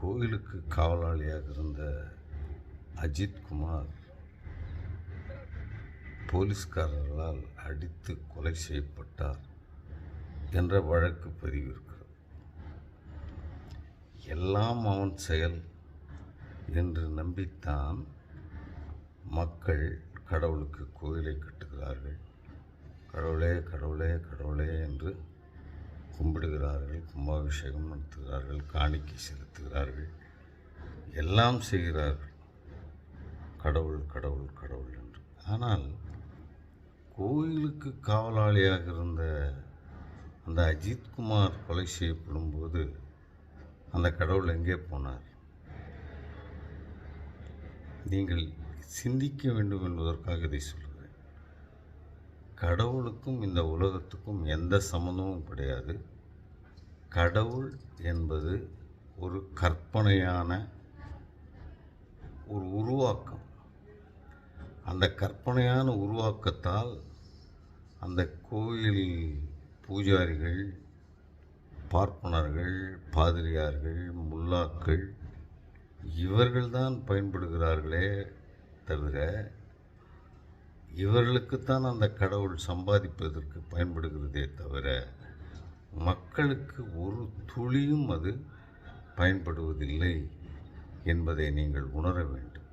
கோயிலுக்கு காவலாளியாக இருந்த அஜித்குமார் போலீஸ்காரர்களால் அடித்து கொலை செய்யப்பட்டார் என்ற வழக்கு பதிவிருக்கிறது. எல்லாம் அவன் செயல் என்று நம்பித்தான் மக்கள் கடவுளுக்கு கோயிலை கட்டுகிறார்கள். கடவுளே கடவுளே கடவுளே என்று கும்பிடுகிறார்கள் கும்பாபிஷேகம் நடத்துகிறார்கள் காணிக்கை செலுத்துகிறார்கள். எல்லாம் செய்கிறார்கள். கடவுள் கடவுள் கடவுள் என்று. ஆனால் கோயிலுக்கு காவலாளியாக இருந்த அந்த அஜித்குமார் கொலை செய்யப்படும் போது அந்த கடவுள் எங்கே போனார்? நீங்கள் சிந்திக்க வேண்டும் என்பதற்காக இதை சொல்கிறேன் கடவுளுக்கும் இந்த உலகத்துக்கும் எந்த சம்மந்தமும் கிடையாது. கடவுள் என்பது ஒரு கற்பனையான ஒரு உருவாக்கம். அந்த கற்பனையான உருவாக்கத்தால் அந்த கோயில் பூஜாரிகள் பார்ப்பனர்கள் பாதிரியார்கள் முல்லாக்கள் இவர்கள்தான் பயன்படுகிறார்களே தவிர இவர்களுக்குத்தான் அந்த கடவுள் சம்பாதிப்பதற்கு பயன்படுகிறதே தவிர மக்களுக்கு ஒரு துளியும் அது பயன்படுவதில்லை என்பதை நீங்கள் உணர வேண்டும்.